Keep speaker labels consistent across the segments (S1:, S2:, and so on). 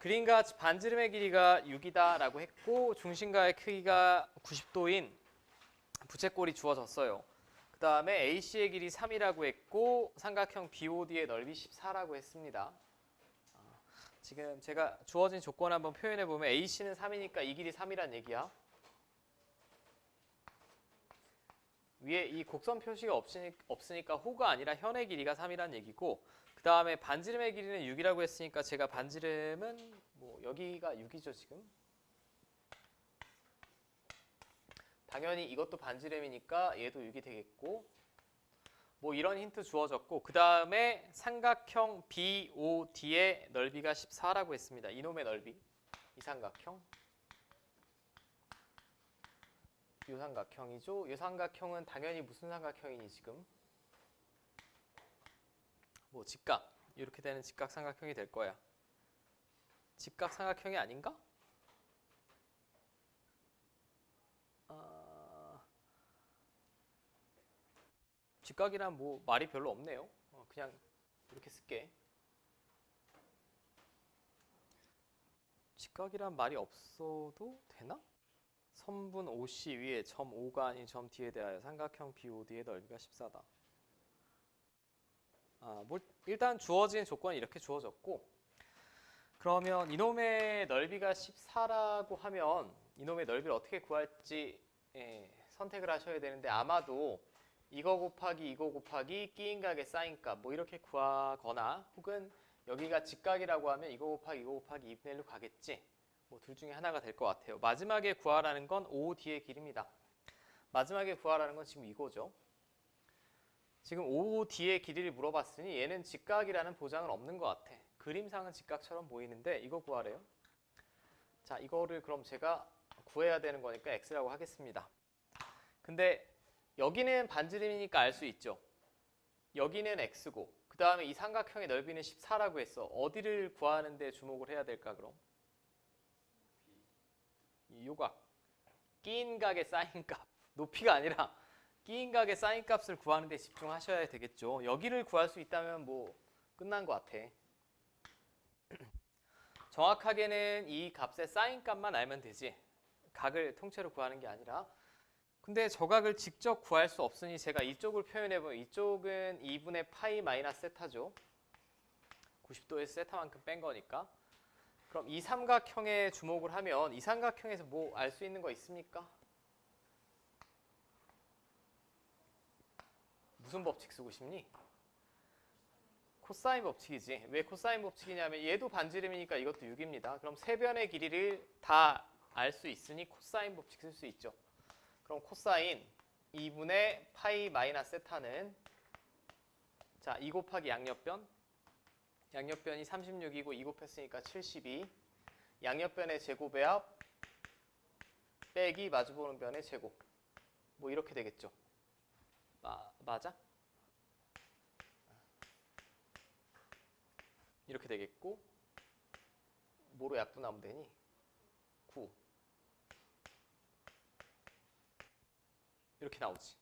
S1: 그림과 반지름의 길이가 6이다라고 했고 중심과의 크기가 90도인 부채꼴이 주어졌어요. 그 다음에 AC의 길이 3이라고 했고 삼각형 BOD의 넓이 14라고 했습니다. 아, 지금 제가 주어진 조건 한번 표현해 보면 AC는 3이니까 이 길이 3이란 얘기야. 위에 이 곡선 표시가 없으니, 없으니까 호가 아니라 현의 길이가 3이란 얘기고 그 다음에 반지름의 길이는 6이라고 했으니까 제가 반지름은 뭐 여기가 6이죠 지금? 당연히 이것도 반지름이니까 얘도 6이 되겠고 뭐 이런 힌트 주어졌고 그 다음에 삼각형 BOD의 넓이가 14라고 했습니다. 이놈의 넓이. 이 삼각형 이 삼각형이죠 이 삼각형은 당연히 무슨 삼각형이니 지금 뭐 직각 이렇게 되는 직각 삼각형이 될 거야. 직각 삼각형이 아닌가? 아... 직각이란 뭐 말이 별로 없네요. 어, 그냥 이렇게 쓸게. 직각이란 말이 없어도 되나? 선분 OC 위에 점 O가 아닌 점 D에 대하여 삼각형 BOD의 넓이가 14다. 아, 뭐 일단 주어진 조건이 이렇게 주어졌고 그러면 이놈의 넓이가 14라고 하면 이놈의 넓이를 어떻게 구할지 예, 선택을 하셔야 되는데 아마도 이거 곱하기 이거 곱하기 끼인각의 사인값 뭐 이렇게 구하거나 혹은 여기가 직각이라고 하면 이거 곱하기 이거 곱하기 2분의 1로 가겠지 뭐 둘 중에 하나가 될 것 같아요 마지막에 구하라는 건 OD의 길입니다 마지막에 구하라는 건 지금 이거죠 지금 OD의 길이를 물어봤으니 얘는 직각이라는 보장은 없는 것 같아. 그림상은 직각처럼 보이는데 이거 구하래요. 자, 이거를 그럼 제가 구해야 되는 거니까 x라고 하겠습니다. 근데 여기는 반지름이니까 알 수 있죠. 여기는 x고 그 다음에 이 삼각형의 넓이는 14라고 했어. 어디를 구하는데 주목을 해야 될까 그럼? 이 요각. 끼인 각의 사인 값. 높이가 아니라 끼인 각의 사인 값을 구하는 데 집중하셔야 되겠죠. 여기를 구할 수 있다면 뭐 끝난 것 같아. 정확하게는 이 값의 사인 값만 알면 되지. 각을 통째로 구하는 게 아니라. 근데 저 각을 직접 구할 수 없으니 제가 이쪽을 표현해 보면 이쪽은 2분의 파이 마이너스 세타죠. 90도의 세타만큼 뺀 거니까. 그럼 이 삼각형에 주목을 하면 이 삼각형에서 뭐 알 수 있는 거 있습니까? 무슨 법칙 쓰고 싶니? 코사인 법칙이지. 왜 코사인 법칙이냐면 얘도 반지름이니까 이것도 6입니다. 그럼 세 변의 길이를 다 알 수 있으니 코사인 법칙 쓸 수 있죠. 그럼 코사인 2분의 파이 마이너스 세타는 자, 2 곱하기 양옆변 양옆변이 36이고 2 곱했으니까 72 양옆변의 제곱의 합 빼기 마주보는 변의 제곱 뭐 이렇게 되겠죠. 마, 맞아? 이렇게 되겠고 뭐로 약분하면 되니? 9 이렇게 나오지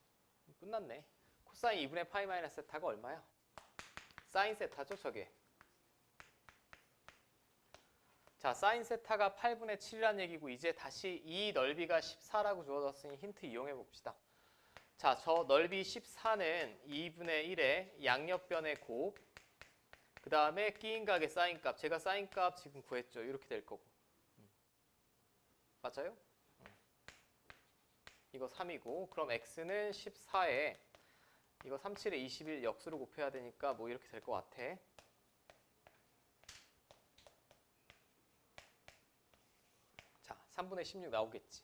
S1: 끝났네 코사인 2분의 파이 마이너스 세타가 얼마야? 사인 세타죠 저게 자 사인 세타가 8분의 7이라는 얘기고 이제 다시 이 넓이가 14라고 주어졌으니 힌트 이용해 봅시다 자, 저 넓이 14는 2분의 1의 양옆변의 곱, 그 다음에 끼인 각의 사인 값. 제가 사인 값 지금 구했죠. 이렇게 될 거고. 음. 맞아요? 음. 이거 3이고, 그럼 x는 14에 이거 37에 21 역수로 곱해야 되니까 뭐 이렇게 될 것 같아. 자, 3분의 16 나오겠지.